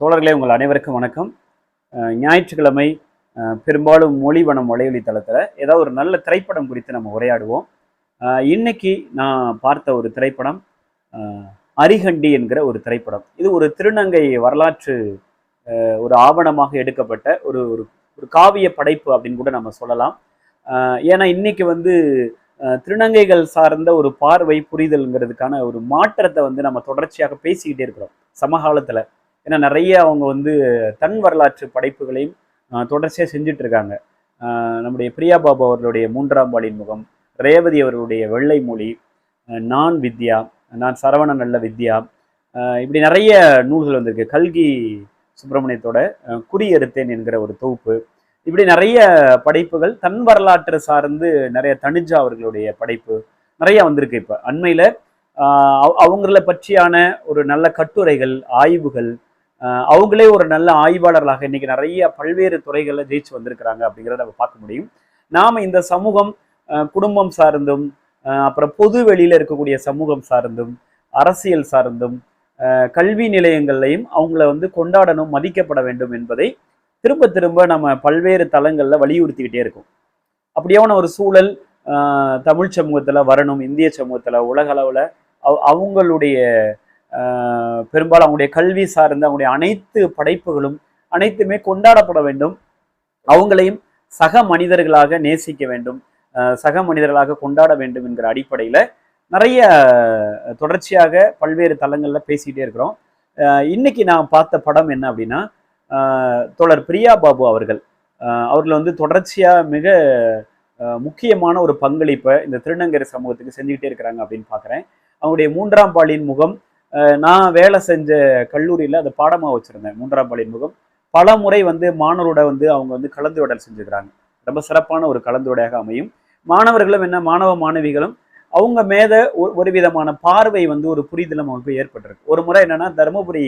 தோழர்களே உங்கள் அனைவருக்கும் வணக்கம். ஞாயிற்றுக்கிழமை பெரும்பாலும் மொழிவனம் வலையொலி தளத்தில் ஏதாவது ஒரு நல்ல திரைப்படம் குறித்து நம்ம உரையாடுவோம். இன்னைக்கு நான் பார்த்த ஒரு திரைப்படம் அரிகண்டி என்கிற ஒரு திரைப்படம். இது ஒரு திருநங்கை வரலாற்று ஒரு ஆவணமாக எடுக்கப்பட்ட ஒரு ஒரு ஒரு காவிய படைப்பு அப்படின்னு கூட நம்ம சொல்லலாம். ஏன்னா இன்னைக்கு வந்து திருநங்கைகள் சார்ந்த ஒரு பார்வை புரிதல்ங்கிறதுக்கான ஒரு மாற்றத்தை வந்து நம்ம தொடர்ச்சியாக பேசிக்கிட்டே இருக்கிறோம். சமகாலத்தில். ஏன்னா நிறைய அவங்க வந்து தன் வரலாற்று படைப்புகளையும் தொடர்ச்சியாக செஞ்சுட்டு இருக்காங்க நம்முடைய பிரியா பாபு அவர்களுடைய மூன்றாம் பாலின் முகம் ரேவதி அவர்களுடைய வெள்ளை மொழி நான் வித்யா நான் சரவண நல்ல வித்யா இப்படி நிறைய நூல்கள் வந்திருக்கு. கல்கி சுப்பிரமணியத்தோட அஹ், குறியறுத்தேன் என்கிற ஒரு தொகுப்பு. இப்படி நிறைய படைப்புகள் தன் வரலாற்று சார்ந்து நிறைய தனிஜா அவர்களுடைய படைப்பு நிறைய வந்திருக்கு இப்போ. அண்மையில் அவங்கள பற்றியான ஒரு நல்ல கட்டுரைகள் ஆய்வுகள் அவங்களே ஒரு நல்ல ஆய்வாளர்களாக இன்னைக்கு நிறைய பல்வேறு துறைகளில் ஜெயிச்சு வந்திருக்கிறாங்க அப்படிங்கிறத நம்ம பார்க்க முடியும். நாம் இந்த சமூகம் குடும்பம் சார்ந்தும் அப்புறம் பொது வெளியில் இருக்கக்கூடிய சமூகம் சார்ந்தும் அரசியல் சார்ந்தும் கல்வி நிலையங்கள்லையும் அவங்கள வந்து கொண்டாடணும் மதிக்கப்பட வேண்டும் என்பதை திரும்ப திரும்ப நம்ம பல்வேறு தளங்களில் வலியுறுத்திக்கிட்டே இருக்கும். அப்படியான ஒரு சூழல் தமிழ் சமூகத்தில் வரணும் இந்திய சமூகத்தில் உலக அளவில் அவ- அவங்களுடைய பெரும்பாலும் அவங்களுடைய கல்வி சார்ந்த அவங்களுடைய அனைத்து படைப்புகளும் அனைத்துமே கொண்டாடப்பட வேண்டும். அவங்களையும் சக மனிதர்களாக நேசிக்க வேண்டும். சக மனிதர்களாக கொண்டாட வேண்டும் என்கிற அடிப்படையில் நிறைய தொடர்ச்சியாக பல்வேறு தளங்களில் பேசிக்கிட்டே இருக்கிறோம். இன்னைக்கு நான் பார்த்த படம் என்ன அப்படின்னா தொடர் பிரியா பாபு அவர்கள். அவர்கள் வந்து தொடர்ச்சியாக மிக முக்கியமான ஒரு பங்களிப்பை இந்த திருநங்கரை சமூகத்துக்கு செஞ்சுக்கிட்டே இருக்கிறாங்க அப்படின்னு பார்க்குறேன். அவங்களுடைய மூன்றாம் பாலின் முகம் நான் வேலை செஞ்ச கல்லூரியில் அதை பாடமாக வச்சுருந்தேன் மூன்றாம் பாலின் முகம். பல முறை வந்து மாணவரோட வந்து அவங்க வந்து கலந்துரையாடல் செஞ்சுக்கிறாங்க ரொம்ப சிறப்பான ஒரு கலந்துரையாக அமையும். மாணவர்களும் என்ன மாணவ மாணவிகளும் அவங்க மேத ஒரு ஒரு விதமான பார்வை வந்து ஒரு புரிதலும் அவங்களுக்கு ஏற்பட்டிருக்கு. ஒரு முறை என்னன்னா தருமபுரி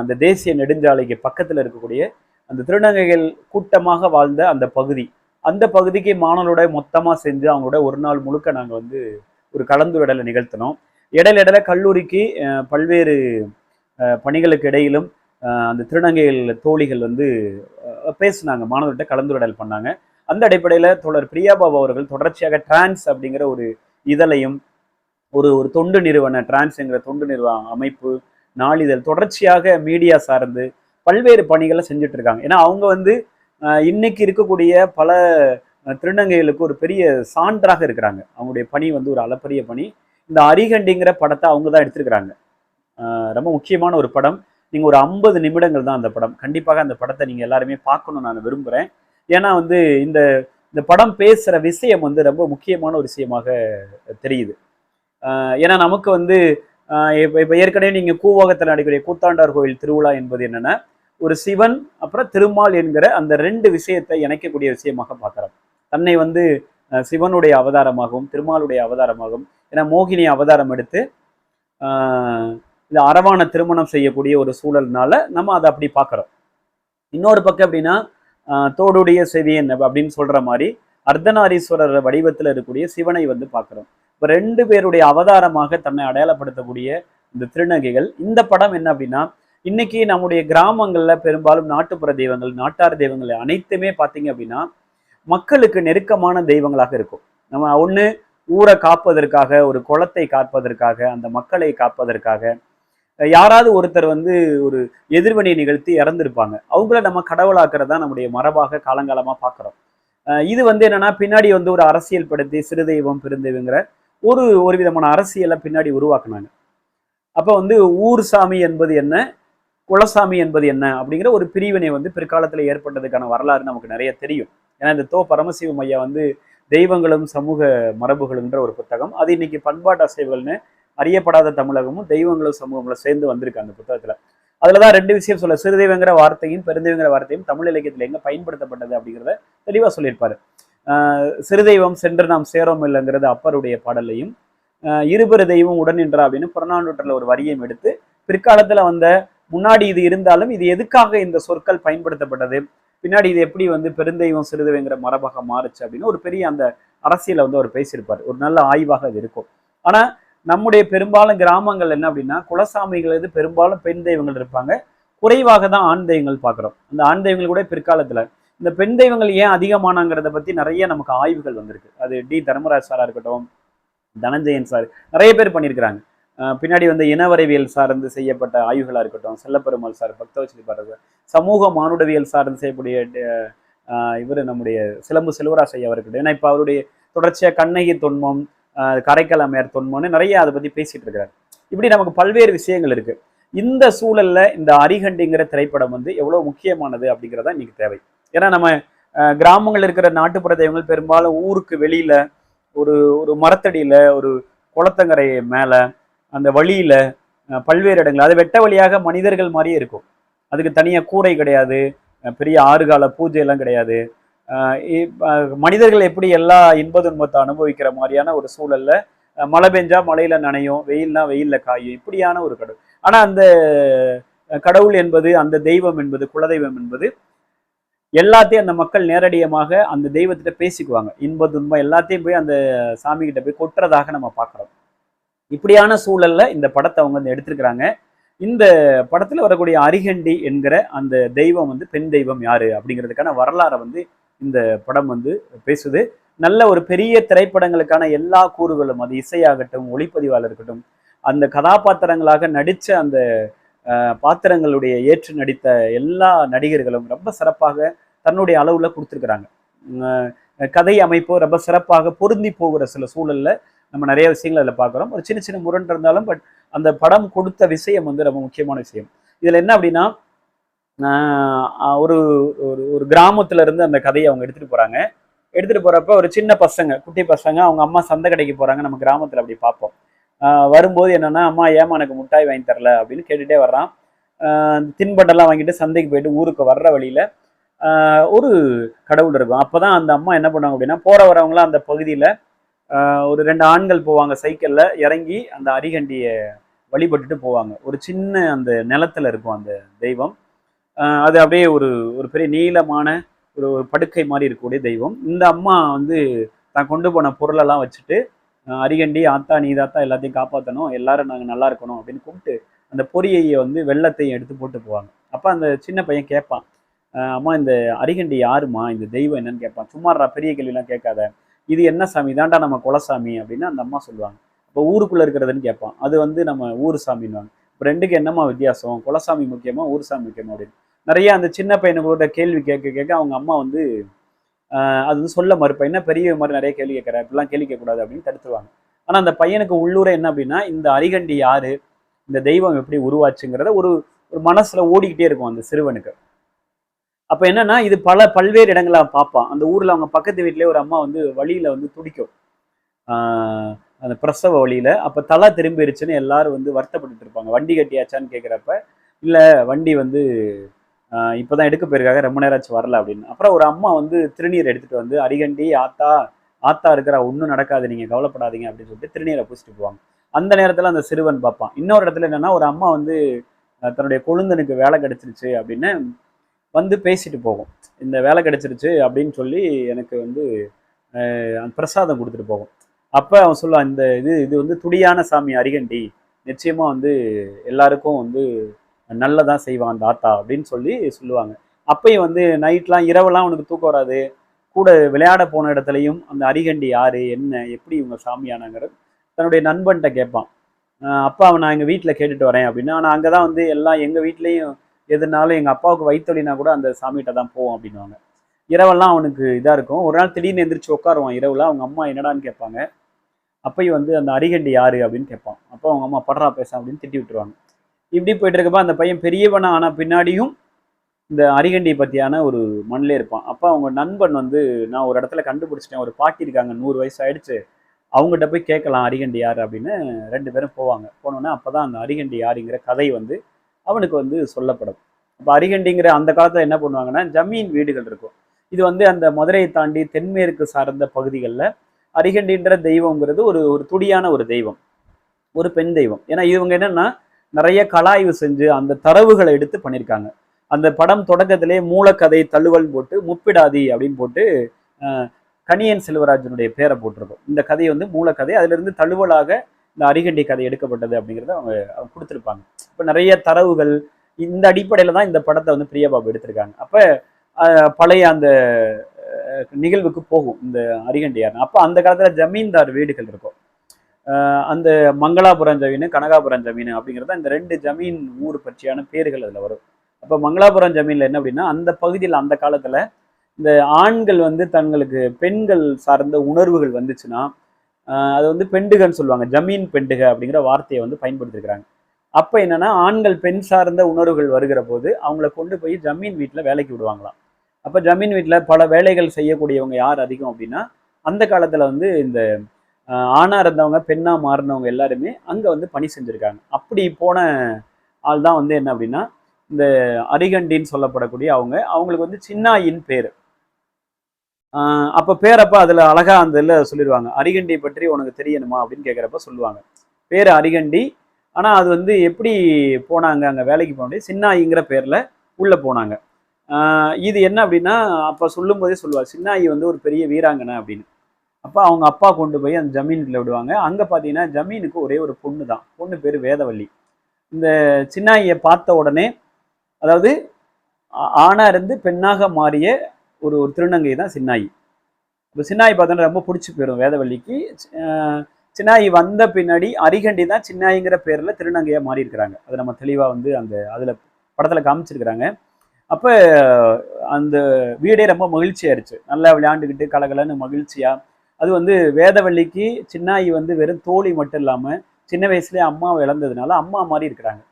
அந்த தேசிய நெடுஞ்சாலைக்கு பக்கத்தில் இருக்கக்கூடிய அந்த திருநங்கைகள் கூட்டமாக வாழ்ந்த அந்த பகுதி. அந்த பகுதிக்கு மாணவர்களோட மொத்தமாக செஞ்சு அவங்களோட ஒரு நாள் முழுக்க நாங்கள் வந்து ஒரு கலந்துரையாடலை நிகழ்த்தினோம். இடையில இடையில கல்லூரிக்கு பல்வேறு பணிகளுக்கு இடையிலும் அந்த திருநங்கைகள் தோழிகள் வந்து பேசினாங்க பேசுனாங்க. மாணவர்கிட்ட கலந்துரையாடல் பண்ணாங்க. அந்த அடிப்படையில் தொடர் பிரியாபாபு அவர்கள் தொடர்ச்சியாக டிரான்ஸ் அப்படிங்கிற ஒரு இதழையும் ஒரு ஒரு தொண்டு நிறுவன டிரான்ஸுங்கிற தொண்டு நிறுவன அமைப்பு நாளிதழ் தொடர்ச்சியாக மீடியா சார்ந்து பல்வேறு பணிகளை செஞ்சுட்டு இருக்காங்க. ஏன்னா அவங்க வந்து இன்னைக்கு இருக்கக்கூடிய பல திருநங்கைகளுக்கு ஒரு பெரிய சான்றாக இருக்கிறாங்க. அவங்களுடைய பணி வந்து ஒரு அளப்பரிய பணி. இந்த அரிகண்டிங்கிற படத்தை அவங்க தான் எடுத்திருக்கிறாங்க. ரொம்ப முக்கியமான ஒரு படம். நீங்கள் ஒரு ஐம்பது நிமிடங்கள் தான் அந்த படம். கண்டிப்பாக அந்த படத்தை நீங்கள் எல்லாருமே பார்க்கணும்னு நான் விரும்புகிறேன் ஏன்னா வந்து இந்த இந்த படம் பேசுகிற விஷயம் வந்து ரொம்ப முக்கியமான ஒரு விஷயமாக தெரியுது. ஏன்னா நமக்கு வந்து இப்போ இப்போ ஏற்கனவே நீங்கள் கூவாகத்தில் நடக்கக்கூடிய கூத்தாண்டார் கோயில் திருவிழா என்பது என்னென்னா ஒரு சிவன் அப்புறம் திருமால் என்கிற அந்த ரெண்டு விஷயத்தை இணைக்கக்கூடிய விஷயமாக பார்க்குறோம். தன்னை வந்து சிவனுடைய அவதாரமாகவும் திருமாலுடைய அவதாரமாகவும் ஏன்னா மோகினி அவதாரம் எடுத்து ஆஹ், இந்த அரவான திருமணம் செய்யக்கூடிய ஒரு சூழல்னால நம்ம அதை அப்படி பார்க்குறோம். இன்னொரு பக்கம் எப்படின்னா ஆஹ், தோடுடைய செவியன் அப்படின்னு சொல்ற மாதிரி அர்த்தநாரீஸ்வரர் வடிவத்தில் இருக்கக்கூடிய சிவனை வந்து பார்க்குறோம். இப்போ ரெண்டு பேருடைய அவதாரமாக தன்னை அடையாளப்படுத்தக்கூடிய இந்த திருநங்கைகள் இந்த படம் என்ன அப்படின்னா இன்னைக்கு நம்முடைய கிராமங்களில் பெரும்பாலும் நாட்டுப்புற தெய்வங்கள் நாட்டார் தெய்வங்கள் அனைத்துமே பார்த்தீங்க அப்படின்னா மக்களுக்கு நெருக்கமான தெய்வங்களாக இருக்கும். நம்ம ஒன்று ஊரை காப்பதற்காக ஒரு குளத்தை காப்பதற்காக அந்த மக்களை காப்பதற்காக யாராவது ஒருத்தர் வந்து ஒரு எதிர்வினை நிகழ்த்தி இறந்துருப்பாங்க. அவங்கள நம்ம கடவுளாக்குறதா நம்முடைய மரபாக காலங்காலமாக பார்க்குறோம் இது வந்து என்னன்னா பின்னாடி வந்து ஒரு அரசியல் படுத்தி சிறு தெய்வம் பெருந்தெய்வங்கிற ஒரு ஒரு விதமான அரசியலை பின்னாடி உருவாக்குனாங்க. அப்போ வந்து ஊர் சாமி என்பது என்ன குலசாமி என்பது என்ன அப்படிங்கிற ஒரு பிரிவினை வந்து பிற்காலத்தில் ஏற்பட்டதுக்கான வரலாறு நமக்கு நிறைய தெரியும். ஏன்னா இந்த தோ பரமசிவம் ஐயா வந்து தெய்வங்களும் சமூக மரபுகளுன்ற ஒரு புத்தகம். அது இன்னைக்கு பண்பாட்டு அசைவுகள்னு அறியப்படாத தமிழகமும் தெய்வங்களும் சமூகங்களும் சேர்ந்து வந்திருக்கு அந்த புத்தகத்துல. அதுலதான் ரெண்டு விஷயம் சொல்ல சிறுதெய்வங்கிற வார்த்தையும் பெருந்தெய்வங்கிற வார்த்தையும் தமிழ் இலக்கியத்தில் எங்க பயன்படுத்தப்பட்டது அப்படிங்கிறத தெளிவா சொல்லியிருப்பாரு. சிறுதெய்வம் சென்று நாம் சேரோம் இல்லைங்கிறது அப்பருடைய பாடலையும் இருபெரு தெய்வம் உடன் நின்றா அப்படின்னு புறநானூற்றில் ஒரு வரியும் எடுத்து பிற்காலத்துல வந்த முன்னாடி இது இருந்தாலும் இது எதுக்காக இந்த சொற்கள் பயன்படுத்தப்பட்டது? பின்னாடி இது எப்படி வந்து பெருந்தெய்வம் சிறுதெய்வங்கிற மரபாக மாறுச்சு அப்படின்னு ஒரு பெரிய அந்த அரசியலை வந்து அவர் பேசியிருப்பார். ஒரு நல்ல ஆய்வாக அது இருக்கும். ஆனா நம்முடைய பெரும்பாலும் கிராமங்கள் என்ன அப்படின்னா குலசாமிகள் இது பெரும்பாலும் பெண் தெய்வங்கள் இருப்பாங்க. குறைவாக தான் ஆண் தெய்வங்கள் பார்க்குறோம். அந்த ஆண் தெய்வங்கள் கூட பிற்காலத்தில் இந்த பெண் தெய்வங்கள் ஏன் அதிகமானாங்கிறத பற்றி நிறைய நமக்கு ஆய்வுகள் வந்திருக்கு. அது டி. தர்மராஜ் சாராக இருக்கட்டும் தனஞ்சயன் சார் நிறைய பேர் பண்ணியிருக்கிறாங்க. பின்னாடி வந்து இனவரைவியல் சார்ந்து செய்யப்பட்ட ஆய்வுகளாக இருக்கட்டும் செல்லப்பெருமாள் சார் பக்தவச்சலி பாடுறது சமூக மானுடவியல் சார்ந்து செய்யக்கூடிய இவர் நம்முடைய சிலம்பு செல்வராஜ் ஐயா இருக்கட்டும் ஏன்னா இப்போ அவருடைய தொடர்ச்சியாக கண்ணகி தொன்மம் கரைக்கல் அமையார் அம்மையார் தொன்மம்னு நிறைய அதை பற்றி பேசிட்டு இருக்கிறார் இப்படி நமக்கு பல்வேறு விஷயங்கள் இருக்கு. இந்த சூழல்ல இந்த அரிகண்டிங்கிற திரைப்படம் வந்து எவ்வளவு முக்கியமானது அப்படிங்கிறதா இன்னைக்கு தேவை. ஏன்னா நம்ம கிராமங்கள் இருக்கிற நாட்டுப்புற தெய்வங்கள் பெரும்பாலும் ஊருக்கு வெளியில ஒரு ஒரு மரத்தடியில ஒரு குளத்தங்கரை மேலே அந்த வழியில் பல்வேறு இடங்கள் அது வெட்ட வழியாக மனிதர்கள் மாதிரியே இருக்கும். அதுக்கு தனியாக கூரை கிடையாது பெரிய ஆறுகால பூஜை எல்லாம் கிடையாது. மனிதர்கள் எப்படி எல்லா இன்ப துன்பத்தை அனுபவிக்கிற மாதிரியான ஒரு சூழல்ல மழை பெஞ்சா மழையில நனையும் வெயில்னா வெயில்ல காயும் இப்படியான ஒரு கடவுள். ஆனா அந்த கடவுள் என்பது அந்த தெய்வம் என்பது குலதெய்வம் என்பது எல்லாத்தையும் அந்த மக்கள் நேரடியமாக அந்த தெய்வத்திட்ட பேசிக்குவாங்க. இன்ப துன்பம் எல்லாத்தையும் போய் அந்த சாமி கிட்ட போய் கொட்டுறதாக நம்ம பார்க்குறோம். இப்படியான சூழல்ல இந்த படத்தை அவங்க வந்து எடுத்திருக்கிறாங்க. இந்த படத்துல வரக்கூடிய அரிகண்டி என்கிற அந்த தெய்வம் வந்து பெண் தெய்வம் யாரு அப்படிங்கிறதுக்கான வரலாறை வந்து இந்த படம் வந்து பேசுது. நல்ல ஒரு பெரிய திரைப்படங்களுக்கான எல்லா கூறுகளும் அது இசையாகட்டும் ஒளிப்பதிவாளர் இருக்கட்டும் அந்த கதாபாத்திரங்களாக நடித்த அந்த பாத்திரங்களுடைய ஏற்று நடித்த எல்லா நடிகர்களும் ரொம்ப சிறப்பாக தன்னுடைய அளவில் கொடுத்துருக்குறாங்க. கதை அமைப்பு ரொம்ப சிறப்பாக பொருந்தி போகிற சில சூழலில் நம்ம நிறைய விஷயங்கள் அதில் பார்க்குறோம். ஒரு சின்ன சின்ன முரண் இருந்தாலும் பட் அந்த படம் கொடுத்த விஷயம் வந்து ரொம்ப முக்கியமான விஷயம். இதில் என்ன அப்படின்னா ஆஹ் ஒரு ஒரு ஒரு கிராமத்துல இருந்து அந்த கதையை அவங்க எடுத்துட்டு போறாங்க. எடுத்துட்டு போகிறப்ப ஒரு சின்ன பசங்க குட்டி பசங்க அவங்க அம்மா சந்தை கடைக்கு போறாங்க. நம்ம கிராமத்தில் அப்படி பார்ப்போம். வரும்போது என்னென்னா அம்மா ஏமா எனக்கு முட்டாய் வாங்கி தரல? அப்படின்னு கேட்டுட்டே வர்றான். தின்பண்டெல்லாம் வாங்கிட்டு சந்தைக்கு போயிட்டு ஊருக்கு வர்ற வழியில ஒரு கடவுள் இருக்கும். அப்பதான் அந்த அம்மா என்ன பண்ணுவாங்க அப்படின்னா போகிற வரவங்களாம் அந்த பகுதியில் ஒரு ரெண்டு ஆண்கள் போவாங்க சைக்கிள்ல இறங்கி அந்த அரிகண்டியை வழிபட்டுட்டு போவாங்க. ஒரு சின்ன அந்த நிலத்துல இருக்கும் அந்த தெய்வம். ஆஹ் அது அப்படியே ஒரு ஒரு பெரிய நீளமான ஒரு ஒரு படுக்கை மாதிரி இருக்கக்கூடிய தெய்வம். இந்த அம்மா வந்து தான் கொண்டு போன பொருளெல்லாம் வச்சுட்டு அரிகண்டி ஆத்தா நீதாத்தா எல்லாத்தையும் காப்பாற்றணும் எல்லாரும் நாங்கள் நல்லா இருக்கணும் அப்படின்னு கூப்பிட்டு அந்த பொரியையை வந்து வெள்ளத்தையும் எடுத்து போட்டு போவாங்க. அப்போ அந்த சின்ன பையன் கேட்பான் அம்மா இந்த அரிகண்டி யாருமா இந்த தெய்வம் என்னன்னு கேட்பான். சும்மாறா பெரிய கேள்விலாம் கேட்காத. இது என்ன சாமி? தாண்டா நம்ம குலசாமி அப்படின்னு அந்த அம்மா சொல்லுவாங்க. இப்போ ஊருக்குள்ள இருக்கிறதுன்னு கேட்பான். அது வந்து நம்ம ஊர் சாமின்னுவாங்க. இப்போ ரெண்டுக்கு என்னம்மா வித்தியாசம்? குலசாமி முக்கியமா ஊர் சாமி முக்கியமா அப்படின்னு. நிறைய அந்த சின்ன பையனுங்களோட கேள்வி கேட்க கேட்க அவங்க அம்மா வந்து ஆஹ் அது வந்து சொல்ல மறுப்பேன் என்ன பெரிய மாதிரி நிறைய கேள்வி கேட்குற இப்படிலாம் கேள்வி கேட்கக்கூடாது அப்படின்னு தடுத்துருவாங்க. ஆனால் அந்த பையனுக்கு உள்ளூர என்ன அப்படின்னா இந்த அரிகண்டி யாரு? இந்த தெய்வம் எப்படி உருவாச்சுங்கிறத ஒரு ஒரு மனசுல ஓடிக்கிட்டே இருக்கும் அந்த சிறுவனுக்கு. அப்போ என்னன்னா இது பல பல்வேறு இடங்களா பார்ப்பான் அந்த ஊரில் அவங்க பக்கத்து வீட்டிலே ஒரு அம்மா வந்து வழியில் வந்து துடிக்கும். அந்த பிரசவ வழியில். அப்போ தலை திரும்பிருச்சுன்னு எல்லாரும் வந்து வருத்தப்பட்டுட்டு இருப்பாங்க. வண்டி கட்டியாச்சான்னு கேட்குறப்ப இல்லை வண்டி வந்து இப்போதான் இப்பதான் எடுக்க போயிருக்காங்க. ரொம்ப நேரம் ஆச்சு வரல அப்படின்னு. அப்புறம் ஒரு அம்மா வந்து திருநீர் எடுத்துட்டு வந்து அரிகண்டி ஆத்தா ஆத்தா இருக்கிற. ஒன்றும் நடக்காது. நீங்கள் கவலைப்படாதீங்க அப்படின்னு சொல்லிட்டு திருநீரை பூசிட்டு போவாங்க. அந்த நேரத்தில் அந்த சிறுவன் பார்ப்பான் இன்னொரு இடத்துல என்னென்னா ஒரு அம்மா வந்து தன்னுடைய கொழுந்தனுக்கு வேலை கிடச்சிருச்சு அப்படின்னு வந்து பேசிட்டு போகும். இந்த வேலை கிடைச்சிருச்சு அப்படின்னு சொல்லி எனக்கு வந்து பிரசாதம் கொடுத்துட்டு போகும். அப்போ அவன் சொல்லுவான் இந்த இது இது வந்து துடியான சாமி அரிகண்டி. நிச்சயமாக வந்து எல்லாருக்கும் வந்து நல்லதான் செய்வான் அந்த ஆத்தா அப்படின்னு சொல்லி சொல்லுவாங்க. அப்பயும் வந்து நைட்லாம் இரவெல்லாம் உனக்கு தூக்கம் வராது. கூட விளையாட போன இடத்துலையும் அந்த அரிகண்டி யாரு? என்ன? எப்படி இவங்க சாமியானாங்கிறது? தன்னுடைய நண்பன்கிட்ட கேட்பான். அப்பா அவன் நான் எங்கள் வீட்டில் கேட்டுட்டு வரேன் அப்படின்னு. ஆனால் அங்கே தான் வந்து எல்லாம் எங்கள் வீட்லேயும் எதுனாலும் எங்கள் அப்பாவுக்கு வயிற்றுலினா கூட அந்த சாமிகிட்ட தான் போவோம் அப்படின்னுவாங்க. இரவெல்லாம் அவனுக்கு இதாக இருக்கும். ஒரு நாள் திடீர்னு எந்திரிச்சு உட்காருவான் இரவில். அவங்க அம்மா என்னடான்னு கேட்பாங்க. அப்பையும் வந்து அந்த அரிகண்டி யாரு அப்படின்னு கேட்பான். அப்போ அவங்க அம்மா படுறா பேச அப்படின்னு திட்டி விட்டுருவாங்க. இப்படி போயிட்டு இருக்கப்ப அந்த பையன் பெரியவனா ஆனால் பின்னாடியும் இந்த அரிகண்டியை பற்றியான ஒரு மண்ணிலே இருப்பான். அப்போ அவங்க நண்பன் வந்து நான் ஒரு இடத்துல கண்டுபிடிச்சிட்டேன். ஒரு பாட்டி இருக்காங்க நூறு வயசு ஆயிடுச்சு. அவங்ககிட்ட போய் கேட்கலாம் அரிகண்டி யார் அப்படின்னு. ரெண்டு பேரும் போவாங்க. போனோன்னே அப்போ தான் அந்த அரிகண்டி யாருங்கிற கதை வந்து அவனுக்கு வந்து சொல்லப்படும். இப்போ அரிகண்டிங்கிற அந்த காலத்தில் என்ன பண்ணுவாங்கன்னா ஜமீன் வீடுகள் இருக்கும். இது வந்து அந்த மதுரையை தாண்டி தென்மேற்கு சார்ந்த பகுதிகளில் அரிகண்டின்ற தெய்வங்கிறது ஒரு ஒரு துடியான ஒரு தெய்வம். ஒரு பெண் தெய்வம். ஏன்னா இவங்க என்னன்னா நிறைய கலாய்வு செஞ்சு அந்த தரவுகளை எடுத்து பண்ணியிருக்காங்க அந்த படம் தொடக்கத்திலே மூலக்கதை தழுவல் போட்டு முப்பிடாதி அப்படின்னு போட்டு கணியன் செல்வராஜனுடைய பேரை போட்டிருக்கும். இந்த கதை வந்து மூலக்கதை. அதிலிருந்து தழுவலாக இந்த அரிகண்டி கதை எடுக்கப்பட்டது அப்படிங்கிறத அவங்க அவங்க கொடுத்துருப்பாங்க. இப்போ நிறைய தரவுகள் இந்த அடிப்படையில் தான் இந்த படத்தை வந்து பிரியபாபு எடுத்திருக்காங்க. அப்போ பழைய அந்த நிகழ்வுக்கு போகும் இந்த அரிகண்டியார். அப்போ அந்த காலத்தில் ஜமீன்தார் வீடுகள் இருக்கும். அந்த மங்களாபுரம் ஜமீன் கனகாபுரம் ஜமீன் அப்படிங்கிறத இந்த ரெண்டு ஜமீன் ஊர் பற்றியான பேர்கள் அதில் வரும். அப்போ மங்களாபுரம் ஜமீனில் என்ன அப்படின்னா அந்த பகுதியில் அந்த காலத்தில் இந்த ஆண்கள் வந்து தங்களுக்கு பெண்கள் சார்ந்த உணர்வுகள் வந்துச்சுன்னா அது வந்து பெண்டுகன்னு சொல்லுவாங்க. ஜமீன் பெண்டுக அப்படிங்கிற வார்த்தையை வந்து பயன்படுத்திருக்கிறாங்க. அப்போ என்னன்னா ஆண்கள் பெண் சார்ந்த உணர்வுகள் வருகிற போது அவங்கள கொண்டு போய் ஜமீன் வீட்டில் வேலைக்கு விடுவாங்களாம். அப்போ ஜமீன் வீட்டில் பல வேலைகள் செய்யக்கூடியவங்க யார் அதிகம் அப்படின்னா அந்த காலத்தில் வந்து இந்த ஆணாக இருந்தவங்க பெண்ணாக மாறினவங்க எல்லாருமே அங்கே வந்து பணி செஞ்சுருக்காங்க. அப்படி போன ஆள் தான் வந்து என்ன அப்படின்னா இந்த அரிகண்டின்னு சொல்லப்படக்கூடிய அவங்க அவங்களுக்கு வந்து சின்னாயின் பேர். அப்போ பேரப்ப அதில் அழகா அந்த இதில் சொல்லிடுவாங்க. அரிகண்டி பற்றி உனக்கு தெரியணுமா அப்படின்னு கேட்குறப்ப சொல்லுவாங்க. பேர் அரிகண்டி. ஆனால் அது வந்து எப்படி போனாங்க அங்கே வேலைக்கு போன சின்னாயிங்கிற பேரில் உள்ளே போனாங்க. இது என்ன அப்படின்னா அப்போ சொல்லும் போதே சொல்லுவார் சின்னாயி வந்து ஒரு பெரிய வீராங்கனை அப்படின்னு. அப்போ அவங்க அப்பா கொண்டு போய் அந்த ஜமீன்ல விடுவாங்க. அங்கே பார்த்தீங்கன்னா ஜமீனுக்கு ஒரே ஒரு பொண்ணு தான். பொண்ணு பேர் வேதவள்ளி இந்த சின்னாயியை பார்த்த உடனே அதாவது ஆணாக இருந்து பெண்ணாக மாறிய ஒரு ஒரு திருநங்கை தான் சின்னாயி. இப்போ சின்னாயி பார்த்தோன்னா ரொம்ப பிடிச்சி போயிடும் வேதவள்ளிக்கு சின்னாயி வந்த பின்னாடி அரிகண்டி தான் சின்னாயிங்கிற பேரில் திருநங்கையாக மாறி இருக்கிறாங்க அதை நம்ம தெளிவாக வந்து அந்த அதில் படத்தில் காமிச்சிருக்கிறாங்க. அப்போ அந்த வீடே ரொம்ப மகிழ்ச்சியாயிருச்சு. நல்லா விளையாண்டுக்கிட்டு கலகலன்னு மகிழ்ச்சியாக அது வந்து வேதவள்ளிக்கு சின்னாயி வந்து வெறும் தோழி மட்டும் இல்லாமல் சின்ன வயசுலேயே அம்மாவை இழந்ததுனால அம்மா மாதிரி இருக்கிறாங்க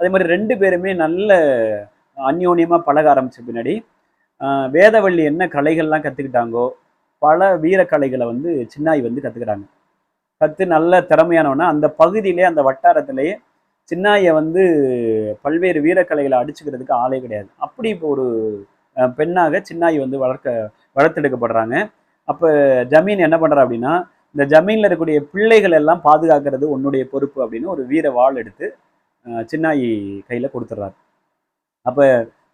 அதே மாதிரி ரெண்டு பேருமே நல்ல அந்யோன்யமாக பழக ஆரம்பித்த பின்னாடி வேதவள்ளி என்ன கலைகள்லாம் கற்றுக்கிட்டாங்கோ பல வீரக்கலைகளை வந்து சின்னாய் வந்து கற்றுக்கிறாங்க கற்று நல்ல திறமையானவனா அந்த பகுதியிலே அந்த வட்டாரத்திலேயே சின்னாயை வந்து பல்வேறு வீரக்கலைகளை அடிச்சுக்கிறதுக்கு ஆளே கிடையாது. அப்படி இப்போ ஒரு பெண்ணாக சின்னாய் வந்து வளர்க்க வளர்த்தெடுக்கப்படுறாங்க. அப்போ ஜமீன் என்ன பண்ணுறா அப்படின்னா இந்த ஜமீனில் இருக்கக்கூடிய பிள்ளைகள் எல்லாம் பாதுகாக்கிறது உன்னுடைய பொறுப்பு அப்படின்னு ஒரு வீர வாள் எடுத்து சின்னாயி கையில் கொடுத்துட்றாரு அப்போ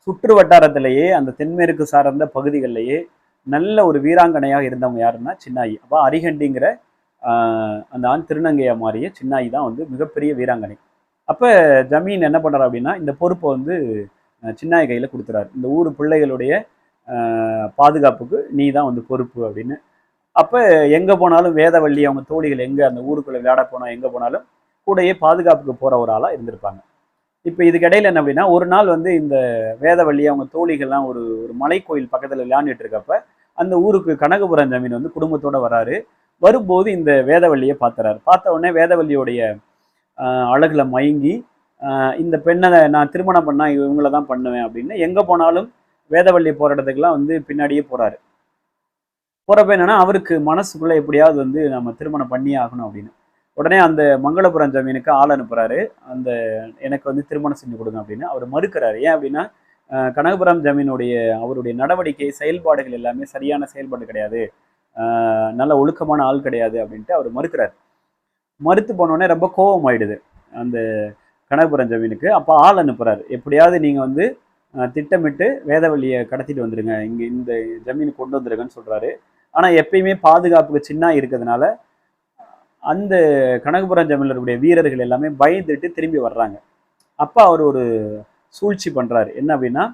சுற்று வட்டாரத்திலேயே அந்த தென்மேற்கு சார்ந்த பகுதிகளிலேயே நல்ல ஒரு வீராங்கனையாக இருந்தவங்க யாருன்னா சின்னாயி. அப்போ அரிகண்டிங்கிற அந்த ஆண் திருநங்கையை மாறிய சின்னாயி தான் வந்து மிகப்பெரிய வீராங்கனை. அப்போ ஜமீன் என்ன பண்ணுறாரு அப்படின்னா இந்த பொறுப்பை வந்து சின்னாயி கையில் கொடுத்துறாரு. இந்த ஊர் பிள்ளைகளுடைய பாதுகாப்புக்கு நீ தான் வந்து பொறுப்பு அப்படின்னு. அப்போ எங்கே போனாலும் வேதவள்ளி அவங்க தோழிகள் எங்கே அந்த ஊருக்குள்ளே விளையாட போனால் எங்கே போனாலும் கூடயே பாதுகாப்புக்கு போகிற ஒரு ஆளாக இருந்திருப்பாங்க. இப்போ இதுக்கு இடையில என்ன அப்படின்னா ஒரு நாள் வந்து இந்த வேதவள்ளி அவங்க தோழிகள்லாம் ஒரு ஒரு மலைக்கோயில் பக்கத்தில் விளையாண்டுட்டு இருக்கப்ப அந்த ஊருக்கு கனகபுரம் ஜமீன் வந்து குடும்பத்தோட வராரு. வரும்போது இந்த வேதவள்ளியை பார்த்துறாரு. பார்த்த உடனே வேதவள்ளியோடைய அழகில் அழகுல மயங்கி இந்த பெண்ணை நான் திருமணம் பண்ணால் இவங்கள தான் பண்ணுவேன் அப்படின்னு எங்கே போனாலும் வேதவள்ளி போகிற இடத்துக்குலாம் வந்து பின்னாடியே போகிறாரு போகிறப்ப என்னென்னா அவருக்கு மனசுக்குள்ளே எப்படியாவது வந்து நம்ம திருமணம் பண்ணியே ஆகணும் அப்படின்னு. உடனே அந்த மங்களபுரம் ஜமீனுக்கு ஆள் அனுப்புகிறாரு அந்த எனக்கு வந்து திருமணம் செஞ்சு கொடுங்க அப்படின்னு அவர் மறுக்கிறாரு. ஏன் அப்படின்னா கனகபுரம் ஜமீனுடைய அவருடைய நடவடிக்கை செயல்பாடுகள் எல்லாமே சரியான செயல்பாடு கிடையாது. நல்ல ஒழுக்கமான ஆள் கிடையாது அப்படின்ட்டு அவர் மறுக்கிறார். மறுத்து போனோடனே ரொம்ப கோபம் ஆயிடுது அந்த கனகபுரம் ஜமீனுக்கு. அப்போ ஆள் அனுப்புகிறாரு எப்படியாவது நீங்கள் வந்து திட்டமிட்டு வேதவள்ளியை கடத்திட்டு வந்துடுங்க இங்கே இந்த ஜமீனுக்கு கொண்டு வந்துருங்கன்னு சொல்கிறாரு ஆனால் எப்பயுமே பாதுகாப்புக்கு சின்ன இருக்கிறதுனால அந்த கனகபுரம் ஜமீலருடைய வீரர்கள் எல்லாமே பயந்துட்டு திரும்பி வர்றாங்க. அப்போ அவர் ஒரு சூழ்ச்சி பண்ணுறாரு என்ன அப்படின்னா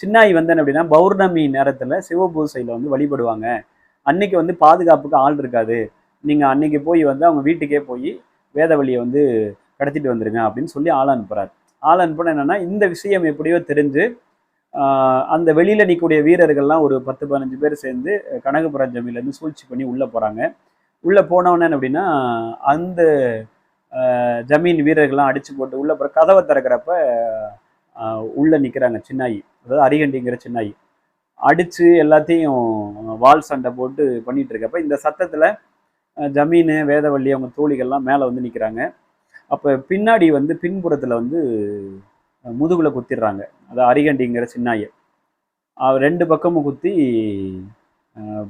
சின்னாயி சின்னாய் அப்படின்னா பௌர்ணமி நேரத்தில் சிவபூசையில் வந்து வழிபடுவாங்க. அன்னைக்கு வந்து பாதுகாப்புக்கு ஆள் இருக்காது. நீங்கள் அன்னைக்கு போய் வந்து அவங்க வீட்டுக்கே போய் வேதவழியை வந்து கடத்திட்டு வந்துருங்க அப்படின்னு சொல்லி ஆள் அனுப்புகிறார் ஆள் அனுப்புன என்னென்னா இந்த விஷயம் எப்படியோ தெரிஞ்சு அந்த வெளியில் நிற்கக்கூடிய வீரர்கள்லாம் ஒரு பத்து பதினஞ்சு பேர் சேர்ந்து கனகபுரம் ஜமீலேருந்து சூழ்ச்சி பண்ணி உள்ளே போகிறாங்க உள்ளே போனவொன்னே அப்படின்னா அந்த ஜமீன் வீரர்கள்லாம் அடித்து போட்டு உள்ள அப்புறம் கதவை திறக்கிறப்ப உள்ளே நிற்கிறாங்க சின்னாயி. அதாவது அரிகண்டிங்கிற சின்னாயி. அடித்து எல்லாத்தையும் வால் சண்டை போட்டு பண்ணிகிட்டு இருக்கப்ப இந்த சத்தத்தில் ஜமீன் வேதவள்ளி அவங்க தோழிகள்லாம் மேலே வந்து நிற்கிறாங்க அப்போ பின்னாடி வந்து பின்புறத்தில் வந்து முதுகில் முதுகுல குத்திடுறாங்க. அதாவது அரிகண்டிங்கிற சின்னாயை. ரெண்டு பக்கமும் குத்தி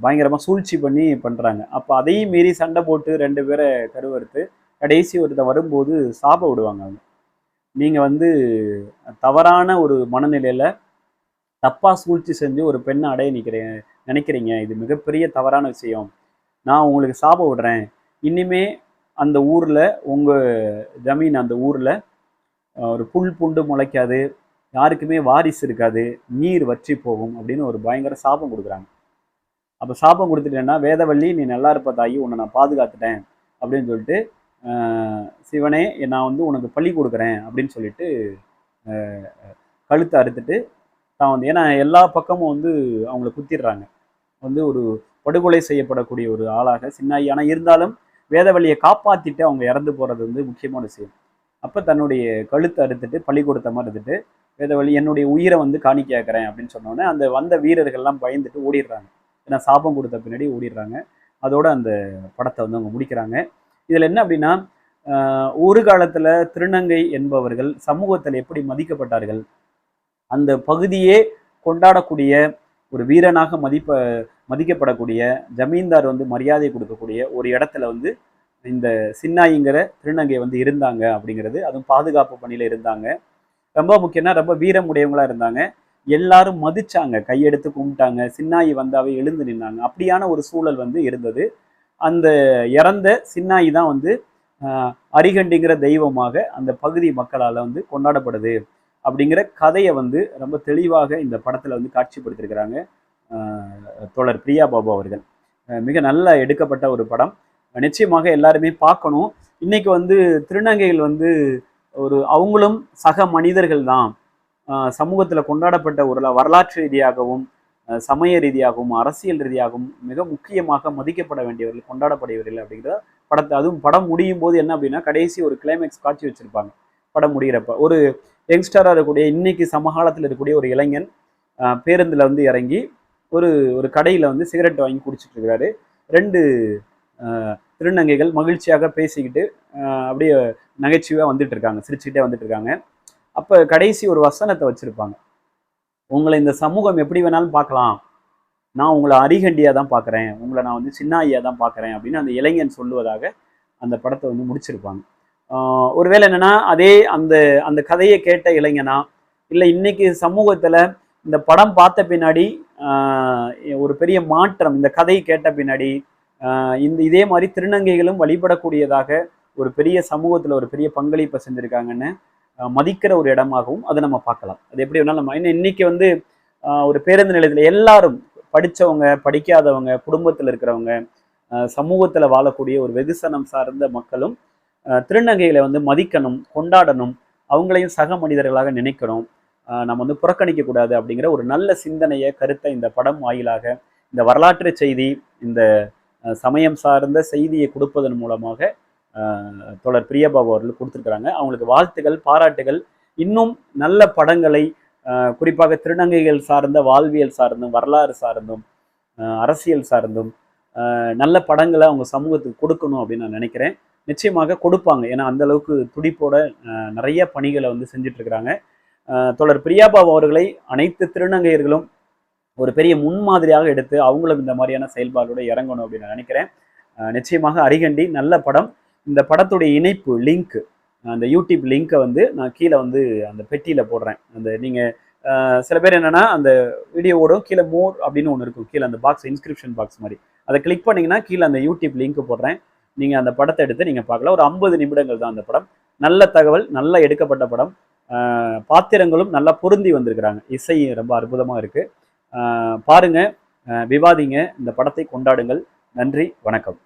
பயங்கரமாக சூழ்ச்சி பண்ணி பண்ணுறாங்க அப்போ அதையும் மீறி சண்டை போட்டு ரெண்டு பேரை கருவறுத்து கடைசி ஒருத்த வரும்போது சாப விடுவாங்க அவங்க. நீங்கள் வந்து தவறான ஒரு மனநிலையில் தப்பாக சூழ்ச்சி செஞ்சு ஒரு பெண்ணை அடைய நிற்கிறேன் நினைக்கிறீங்க. இது மிகப்பெரிய தவறான விஷயம். நான் உங்களுக்கு சாபம் விடுறேன். இனிமே அந்த ஊரில் உங்கள் ஜமீன் அந்த ஊரில் ஒரு புல் புண்டு முளைக்காது. யாருக்குமே வாரிசு இருக்காது. நீர் வற்றி போகும் அப்படின்னு ஒரு பயங்கர சாபம் கொடுக்குறாங்க. அப்போ சாபம் கொடுத்துட்டேன்னா வேதவள்ளி நீ நல்லா இருப்ப தாயி உன்னை நான் பாதுகாத்துட்டேன் அப்படின்னு சொல்லிட்டு சிவனே நான் வந்து உனக்கு பள்ளி கொடுக்குறேன் அப்படின்னு சொல்லிட்டு கழுத்தை அறுத்துட்டு தான் வந்து ஏன்னா எல்லா பக்கமும் வந்து அவங்கள குத்திடுறாங்க. வந்து ஒரு படுகொலை செய்யப்படக்கூடிய ஒரு ஆளாக சின்னாயி. ஆனால் இருந்தாலும் வேதவழியை காப்பாற்றிட்டு அவங்க இறந்து போகிறது வந்து முக்கியமான விஷயம். அப்போ தன்னுடைய கழுத்தை அறுத்துட்டு கொடுத்த மாதிரி இருந்துட்டு வேதவழி என்னுடைய உயிரை வந்து காணிக்காக்கிறேன் அப்படின்னு சொன்னோன்னே அந்த வந்த வீரர்கள்லாம் பயந்துட்டு ஓடிடுறாங்க. ஏன்னா சாபம் கொடுத்த பின்னாடி ஓடிடுறாங்க. அதோட அந்த படத்தை வந்து அவங்க முடிக்கிறாங்க. இதில் என்ன அப்படின்னா ஒரு காலத்தில் திருநங்கை என்பவர்கள் சமூகத்தில் எப்படி மதிக்கப்பட்டார்கள்? அந்த பகுதியே கொண்டாடக்கூடிய ஒரு வீரனாக மதிப்ப மதிக்கப்படக்கூடிய ஜமீன்தார் வந்து மரியாதை கொடுக்கக்கூடிய ஒரு இடத்துல வந்து இந்த சின்னாயிங்கிற திருநங்கை வந்து இருந்தாங்க அப்படிங்கிறது. அதுவும் பாதுகாப்பு பணியில் இருந்தாங்க. ரொம்ப முக்கியம்னா ரொம்ப வீரமுடையவங்களாக இருந்தாங்க. எல்லாரும் மதிச்சாங்க கையெடுத்து கும்பிட்டாங்க சின்னாயி வந்தாவே எழுந்து நின்னாங்க. அப்படியான ஒரு சூழல் வந்து இருந்தது. அந்த இறந்த சின்னாயி தான் வந்து அரிகண்டிங்கிற தெய்வமாக அந்த பகுதி மக்களால் வந்து கொண்டாடப்படுது அப்படிங்கிற கதையை வந்து ரொம்ப தெளிவாக இந்த படத்தில் வந்து காட்சிப்படுத்திருக்கிறாங்க தோழர் பிரியா பாபு அவர்கள். மிக நல்லா எடுக்கப்பட்ட ஒரு படம். நிச்சயமாக எல்லாருமே பார்க்கணும். இன்னைக்கு வந்து திருநங்கைகள் வந்து ஒரு அவங்களும் சக மனிதர்கள் தான். சமூகத்தில் கொண்டாடப்பட்ட ஒரு வரலாற்று ரீதியாகவும் சமய ரீதியாகவும் அரசியல் ரீதியாகவும் மிக முக்கியமாக மதிக்கப்பட வேண்டியவர்கள் கொண்டாடப்படையவர்கள் அப்படிங்கிற படத்தை அதுவும் படம் முடியும் போது என்ன அப்படின்னா கடைசி ஒரு கிளைமேக்ஸ் காட்சி வச்சிருப்பாங்க படம் முடிகிறப்ப ஒரு யங்ஸ்டராக இருக்கக்கூடிய இன்னைக்கு சமகாலத்தில் இருக்கக்கூடிய ஒரு இளைஞன் பேருந்தில் வந்து இறங்கி ஒரு ஒரு கடையில் வந்து சிகரெட் வாங்கி குடிச்சிட்டு இருக்கிறாரு. ரெண்டு திருநங்கைகள் மகிழ்ச்சியாக பேசிக்கிட்டு அப்படியே நகைச்சுவையாக வந்துட்டு இருக்காங்க சிரிச்சுக்கிட்டே வந்துட்டு இருக்காங்க. அப்போ கடைசி ஒரு வசனத்தை வச்சுருப்பாங்க. உங்களை இந்த சமூகம் எப்படி வேணாலும் பார்க்கலாம். நான் உங்களை அரிகண்டியாக தான் பார்க்குறேன். உங்களை நான் வந்து சின்னாயியாக தான் பார்க்குறேன் அப்படின்னு அந்த இளைஞன் சொல்லுவதாக அந்த படத்தை வந்து முடிச்சிருப்பாங்க. ஒருவேளை என்னன்னா அதே அந்த அந்த கதையை கேட்ட இளைஞனா இல்லை இன்னைக்கு சமூகத்தில் இந்த படம் பார்த்த பின்னாடி ஒரு பெரிய மாற்றம் இந்த கதை கேட்ட பின்னாடி இந்த இதே மாதிரி திருநங்கைகளும் வழிபடக்கூடியதாக ஒரு பெரிய சமூகத்தில் ஒரு பெரிய பங்களிப்பை செஞ்சுருக்காங்கன்னு மதிக்கிற ஒரு இடமாகவும் அதை நம்ம பார்க்கலாம். அது எப்படி வேணாலும் நம்ம இன்னும் இன்னைக்கு வந்து ஒரு பேருந்து நிலையத்தில் எல்லாரும் படித்தவங்க படிக்காதவங்க குடும்பத்தில் இருக்கிறவங்க சமூகத்தில் வாழக்கூடிய ஒரு வெகுசனம் சார்ந்த மக்களும் திருநங்கைகளை வந்து மதிக்கணும் கொண்டாடணும் அவங்களையும் சக மனிதர்களாக நினைக்கணும். நம்ம வந்து புறக்கணிக்க கூடாது அப்படிங்கிற ஒரு நல்ல சிந்தனையை கருத்தை இந்த படம் வாயிலாக இந்த வரலாற்று செய்தி இந்த சமயம் சார்ந்த செய்தியை கொடுப்பதன் மூலமாக தொடர் பிரியபாபு அவர்கள் கொடுத்துருக்குறாங்க. அவங்களுக்கு வாழ்த்துகள் பாராட்டுகள். இன்னும் நல்ல படங்களை குறிப்பாக திருநங்கைகள் சார்ந்த வாழ்வியல் சார்ந்தும் வரலாறு சார்ந்தும் அரசியல் சார்ந்தும் நல்ல படங்களை அவங்க சமூகத்துக்கு கொடுக்கணும் அப்படின்னு நான் நினைக்கிறேன். நிச்சயமாக கொடுப்பாங்க. ஏன்னா அந்த அளவுக்கு துடிப்போட நிறைய பணிகளை வந்து செஞ்சுட்டு தொடர் பிரியாபாபு அவர்களை அனைத்து திருநங்கையர்களும் ஒரு பெரிய முன்மாதிரியாக எடுத்து அவங்களும் இந்த மாதிரியான செயல்பாடோடு இறங்கணும் அப்படின்னு நான் நினைக்கிறேன். நிச்சயமாக அரிகண்டி நல்ல படம். இந்த படத்துடைய இணைப்பு லிங்க் அந்த யூடியூப் லிங்க்கை வந்து நான் கீழே வந்து அந்த பெட்டியில் போடுறேன். அந்த நீங்கள் சில பேர் என்னென்னா அந்த வீடியோவோட கீழே மோர் அப்படின்னு ஒன்று இருக்கும். கீழே அந்த பாக்ஸ் இன்ஸ்கிரிப்ஷன் பாக்ஸ் மாதிரி. அதை கிளிக் பண்ணிங்கன்னா கீழே அந்த யூடியூப் லிங்க் போடுறேன். நீங்கள் அந்த படத்தை எடுத்து நீங்கள் பார்க்கலாம். ஒரு ஐம்பது நிமிடங்கள் தான் அந்த படம். நல்ல தகவல் நல்லா எடுக்கப்பட்ட படம். பாத்திரங்களும் நல்லா பொருந்தி வந்திருக்கிறாங்க. இசை ரொம்ப அற்புதமாக இருக்குது பாருங்கள் விவாதிங்க. இந்த படத்தை கொண்டாடுங்கள். நன்றி வணக்கம்.